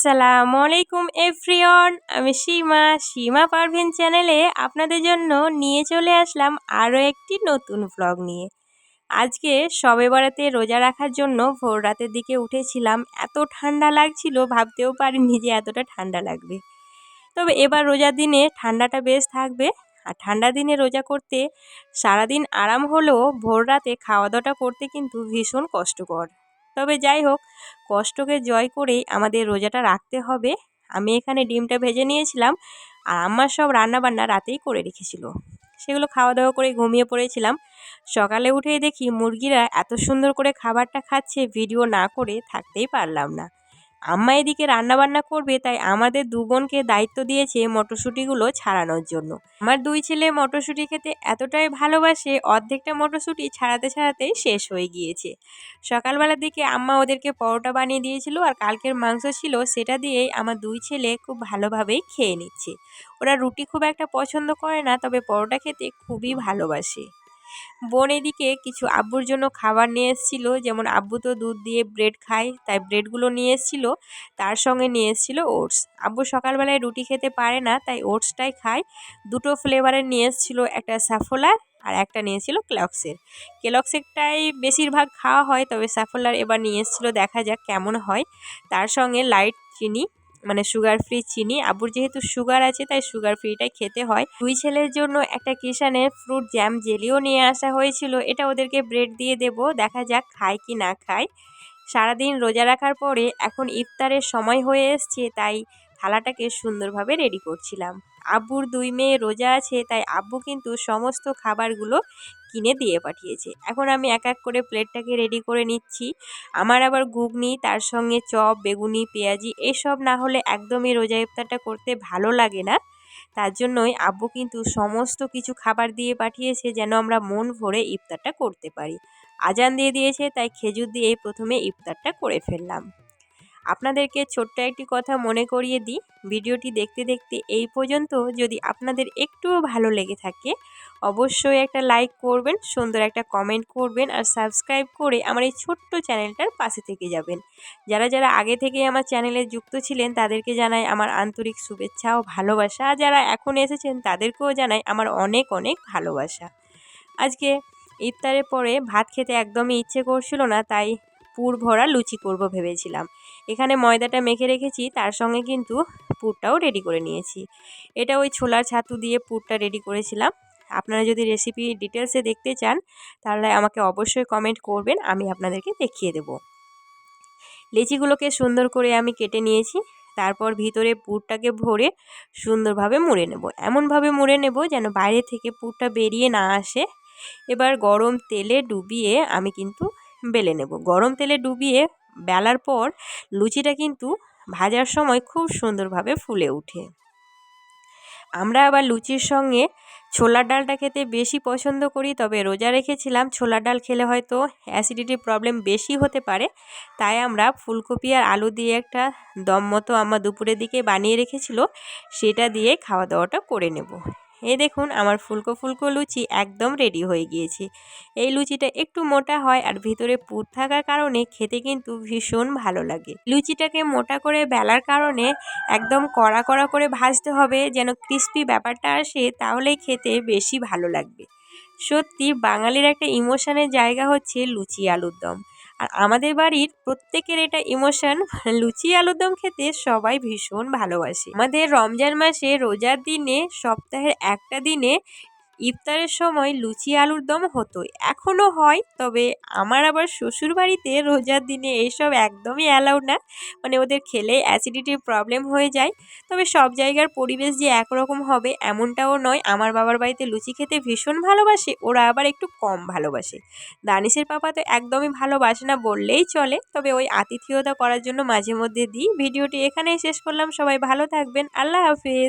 আসসালামু আলাইকুম এভরিওয়ান, আমি সীমা। সীমা পারভিন চ্যানেলে আপনাদের জন্য নিয়ে চলে আসলাম আরও একটি নতুন ভ্লগ নিয়ে। আজকে সবে বরাতে রোজা রাখার জন্য ভোর রাতের দিকে উঠেছিলাম। এত ঠান্ডা লাগছিল, ভাবতেও পারিনি যে এতটা ঠান্ডা লাগবে। তবে এবার রোজার দিনে ঠান্ডাটা বেশ থাকবে। আর ঠান্ডা দিনে রোজা করতে সারাদিন আরাম হলেও ভোর রাতে খাওয়া দাওয়াটা করতে কিন্তু ভীষণ কষ্টকর। তবে যাই হোক, কষ্টকে জয় করেই আমাদের রোজাটা রাখতে হবে। আমি এখানে ডিমটা ভেজে নিয়েছিলাম আর আমার সব রান্নাবান্না রাতেই করে রেখেছিল। সেগুলো খাওয়া দাওয়া করে ঘুমিয়ে পড়েছিলাম। সকালে উঠেই দেখি মুরগিরা এত সুন্দর করে খাবারটা খাচ্ছে, ভিডিও না করে থাকতেই পারলাম না। আম্মা এদিকে রান্নাবান্না করবে, তাই আমাদের দু বোনকে দায়িত্ব দিয়েছে মটরশুঁটিগুলো ছাড়ানোর জন্য। আমার দুই ছেলে মটরশুঁটি খেতে এতটাই ভালোবাসে, অর্ধেকটা মটরশুঁটি ছাড়াতে ছাড়াতেই শেষ হয়ে গিয়েছে। সকালবেলার দিকে আম্মা ওদেরকে পরোটা বানিয়ে দিয়েছিল আর কালকের মাংস ছিল, সেটা দিয়েই আমার দুই ছেলে খুব ভালোভাবেই খেয়ে নিচ্ছে। ওরা রুটি খুব একটা পছন্দ করে না, তবে পরোটা খেতে খুবই ভালোবাসে। বোন এদিকে কিছু আব্বুর জন্য খাবার নিয়ে এসেছিল, যেমন আব্বু তো দুধ দিয়ে ব্রেড খায়, তাই ব্রেডগুলো নিয়ে এসেছিল, তার সঙ্গে নিয়ে এসেছিল ওটস আব্বু সকালবেলায় রুটি খেতে পারে না, তাই ওটসটাই খায়। দুটো ফ্লেভারের নিয়ে এসেছিল, একটা সাফোলার আর একটা নিয়েছিল ক্লক্সের। কেলক্সেরটাই বেশিরভাগ খাওয়া হয়, তবে সাফোলার এবার নিয়ে এসেছিল, দেখা যাক কেমন হয়। তার সঙ্গে লাইট চিনি মানে সুগার ফ্রি চিনি। আবুর যেহেতু সুগার আছে, তাই সুগার ফ্রিটাই খেতে হয়। দুই ছেলের জন্য একটা কিষানের ফ্রুট জ্যাম জেলিও নিয়ে আসা হয়েছিল। এটা ওদেরকে ব্রেড দিয়ে দেব, দেখা যাক খায় কি না খায়। সারাদিন রোজা রাখার পরে এখন ইফতারের সময় হয়ে এসছে, তাই থালাটাকে সুন্দরভাবে রেডি করছিলাম। আব্বুর দুই মেয়ে রোজা আছে, তাই আব্বু কিন্তু সমস্ত খাবারগুলো কিনে দিয়ে পাঠিয়েছে। এখন আমি এক এক করে প্লেটটাকে রেডি করে নিচ্ছি। আমার আবার ঘুগনি, তার সঙ্গে চপ, বেগুনি, পেঁয়াজি, এসব না হলে একদমই রোজা ইফতারটা করতে ভালো লাগে না। তার জন্যই আব্বু কিন্তু সমস্ত কিছু খাবার দিয়ে পাঠিয়েছে যেন আমরা মন ভরে ইফতারটা করতে পারি। আজান দিয়ে দিয়েছে, তাই খেজুর দিয়ে প্রথমে ইফতারটা করে ফেললাম। আপনাদেরকে ছোট্ট একটি কথা মনে করিয়ে দিই। ভিডিওটি দেখতে দেখতে এই পর্যন্ত যদি আপনাদের একটুও ভালো লেগে থাকে, অবশ্যই একটা লাইক করবেন, সুন্দর একটা কমেন্ট করবেন আর সাবস্ক্রাইব করে আমার এই ছোট্ট চ্যানেলটার পাশে থেকে যাবেন। যারা যারা আগে থেকে আমার চ্যানেলে যুক্ত ছিলেন, তাদেরকে জানাই আমার আন্তরিক শুভেচ্ছা ও ভালোবাসা। যারা এখন এসেছেন, তাদেরকেও জানাই আমার অনেক অনেক ভালোবাসা। আজকে ইফতারের পরে ভাত খেতে একদমই ইচ্ছে করছিল না, তাই পুর ভরা লুচি করব ভেবেছিলাম। এখানে ময়দাটা মেখে রেখেছি, তার সঙ্গে কিন্তু পুরটাও রেডি করে নিয়েছি। এটা ওই ছোলার ছাতু দিয়ে পুরটা রেডি করেছিলাম। আপনারা যদি রেসিপি ডিটেলসে দেখতে চান, তাহলে আমাকে অবশ্যই কমেন্ট করবেন, আমি আপনাদেরকে দেখিয়ে দেব। লিচিগুলোকে সুন্দর করে আমি কেটে নিয়েছি, তারপর ভিতরে পুরটাকে ভরে সুন্দরভাবে মুড়ে নেব। এমনভাবে মুড়ে নেব যেন বাইরে থেকে পুরটা বেরিয়ে না আসে। এবার গরম তেলে ডুবিয়ে আমি কিন্তু বেলে নেব। গরম তেলে ডুবিয়ে বেলার পর লুচিটা কিন্তু ভাজার সময় খুব সুন্দরভাবে ফুলে ওঠে। আমরা আবার লুচির সঙ্গে ছোলার ডালটা খেতে বেশি পছন্দ করি, তবে রোজা রেখেছিলাম। ছোলার ডাল খেলে হয়তো অ্যাসিডিটির প্রবলেম বেশি হতে পারে, তাই আমরা ফুলকপি আর আলু দিয়ে একটা দম মতো আমার দুপুরের দিকে বানিয়ে রেখেছিল, সেটা দিয়ে খাওয়া দাওয়াটা করে নেব। এই দেখুন, আমার ফুলকো ফুলকো লুচি একদম রেডি হয়ে গিয়েছে। এই লুচিটা একটু মোটা হয় আর ভিতরে পুর থাকার কারণে খেতে কিন্তু ভীষণ ভালো লাগে। লুচিটাকে মোটা করে বেলার কারণে একদম কড়া কড়া করে ভাজতে হবে, যেন ক্রিস্পি ব্যাপারটা আসে তাহলেই খেতে বেশি ভালো লাগবে। সত্যি বাঙালির একটা ইমোশনের জায়গা হচ্ছে লুচি আলুর দম। আর আমাদের বাড়ির প্রত্যেকের এটা ইমোশন লুচি আলুর দম খেতে সবাই ভীষণ ভালোবাসে। আমাদের রমজান মাসে রোজার দিনে, সপ্তাহের একটা দিনে ইফতারের সময় লুচি আলুর দম হতোই। এখনও হয়, তবে আমার আবার শ্বশুর বাড়িতে রোজার দিনে এইসব একদমই অ্যালাউড না। মানে ওদের খেলে অ্যাসিডিটির প্রবলেম হয়ে যায়। তবে সব জায়গার পরিবেশ যে একরকম হবে এমনটাও নয়। আমার বাবার বাড়িতে লুচি খেতে ভীষণ ভালোবাসে, ওরা আবার একটু কম ভালোবাসে। দানিশের পাপা তো একদমই ভালোবাসে না বললেই চলে, তবে ওই আতিথেয়তা করার জন্য মাঝে মধ্যে দিই। ভিডিওটি এখানেই শেষ করলাম। সবাই ভালো থাকবেন। আল্লাহ হাফিজ।